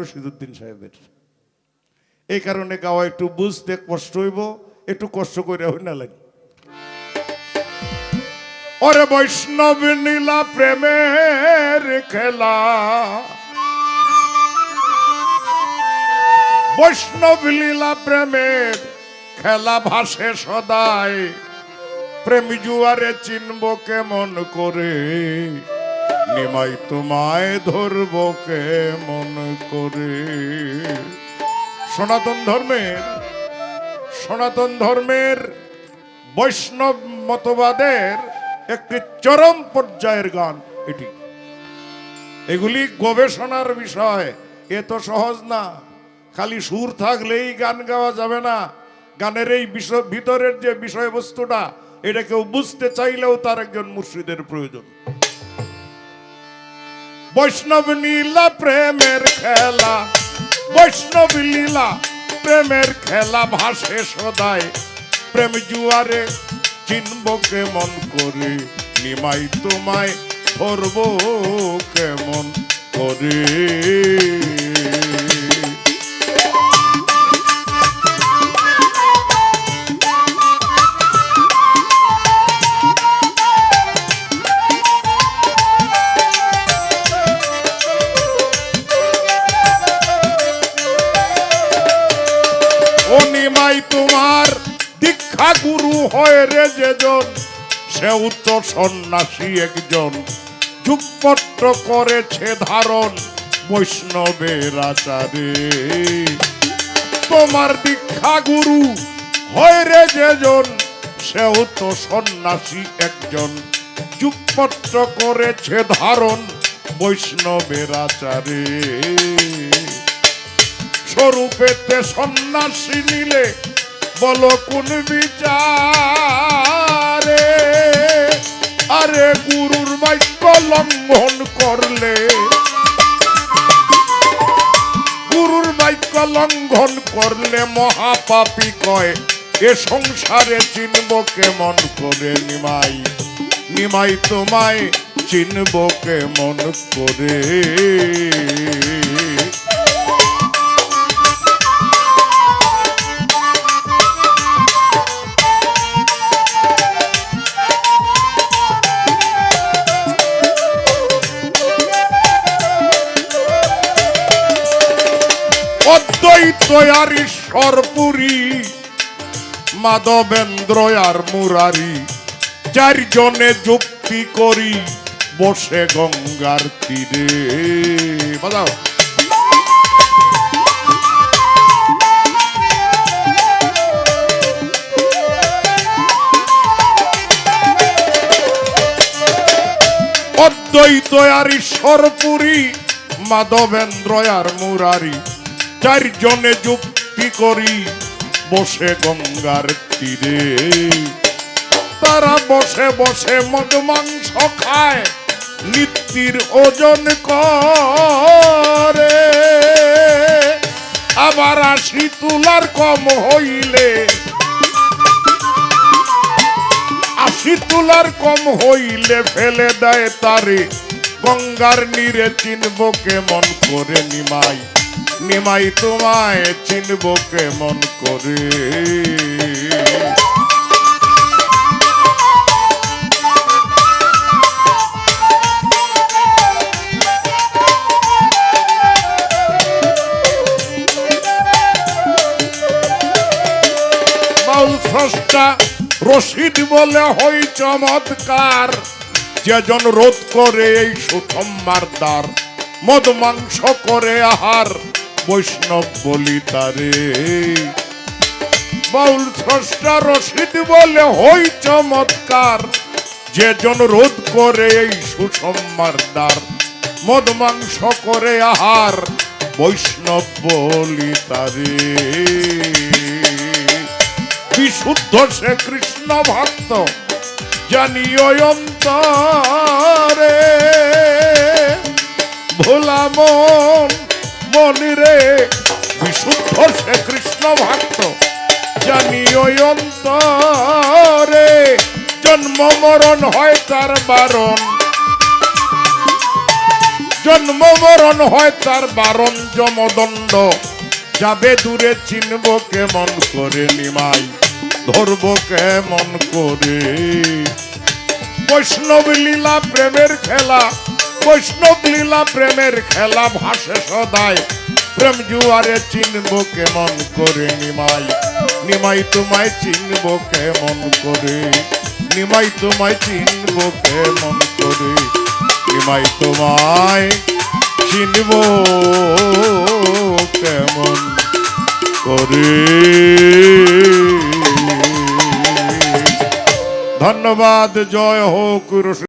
রশিদুদ্দিন সাহেবের। এই কারণে গাওয়া একটু বুঝতে কষ্ট হইব, একটু কষ্ট করে হই না লাগে। ওরে বৈষ্ণব নীলা প্রেমের খেলা। বৈষ্ণব লীলা প্রেমের খেলা ভাসে সদাই। প্রেম জুয়ারে চিনব কেমন করে। নিমাই তোমায় ধরব কেমন করে? সনাতন ধর্মের সনাতন ধর্মের বৈষ্ণব মতবাদের একটি চরম পর্যায়ের গান এটি। এগুলি গবেষণার বিষয়, এ তো সহজ না। খালি সুর থাকলেই গান গাওয়া যাবে না। গানের এই বিষয় ভিতরের যে বিষয়বস্তুটা, এটা কেউ বুঝতে চাইলেও তার একজন মুর্শিদের প্রয়োজন। বৈষ্ণব নীলা প্রেমের খেলা। বৈষ্ণব লীলা প্রেমের খেলা ভাসে সদায় প্রেম জুয়ারে চিনব কেমন করে, নিমাই তোমায় ধরব কেমন করে। গুরু হয় রে যেজন সেও তো সন্ন্যাসী একজন। যুগপত্র করেছে ধারণ বৈষ্ণবের আচারে। তোমার দীক্ষা গুরু হয় রে যেজন সেও তো সন্ন্যাসী একজন। যুগপত্র করেছে ধারণ বৈষ্ণবের আচারে। স্বরূপেতে সন্ন্যাসী নিলে বলো কোন বিচারে। আরে গুরুর বাক্য লঙ্ঘন করলে। গুরুর বাক্য লঙ্ঘন করলে মহাপাপী কয়, এ সংসারে চিনব কেমন করে নিমাই? নিমাই তোমায় চিনব কেমন করে? অদ্বৈত আর ঈশ্বরপুরী মাধবেন্দ্র আর মুরারি, চারজনে যুক্তি করি বসে গঙ্গার তীরে। বাজাও। অদ্বৈত আর ঈশ্বরপুরী মাধবেন্দ্র আর মুরারি চারজনে যুক্তি করি, বসে গঙ্গার তীরে। তারা বসে বসে মদ মাংস খায়, নিত্যির ওজন করে। আবার আশি তুলার কম হইলে। আশি তুলার কম হইলে ফেলে দেয় তারে। গঙ্গার নীরে চিনব কেমন করে নিমাই। নিমাই তোমায় চিনব কেমন করে? রশিদ বলে হই চমৎকার। যেজন রোধ করে এই সুষম্মার দ্বার। মদ মাংস করে আহার, বৈষ্ণব বলি তারে। বাউল স্রষ্টা রশিদ বলে, হই চমৎকার যেজন রোধ করে এই সুষম্মার দ্বার। মদ মাংস করে আহার, বৈষ্ণব বলি তারে। বিশুদ্ধ সে কৃষ্ণ ভক্ত জানিও অন্তরে। ভোলা মন মনিরে বিশুদ্ধ সে কৃষ্ণ ভক্ত জানিও অন্তরে জন্ম মরণ হয় তার বারণ। জন্ম মরণ হয় তার বারণ জমদণ্ড যাবে দূরে চিনব কেমন করে নিমাই, ধরব কেমন করে। বৈষ্ণব লীলা প্রেমের খেলা বৈষ্ণব লীলা প্রেমের খেলা ভাসে সদায় প্রেম জুয়ারে চিনব কেমন করে নিমাই। নিমাই তোমায় চিনব কেমন করে। নিমাই তোমায় চিনব কেমন করে। নিমাই তোমায় চিনব কেমন করে। ধন্যবাদ, জয় হোক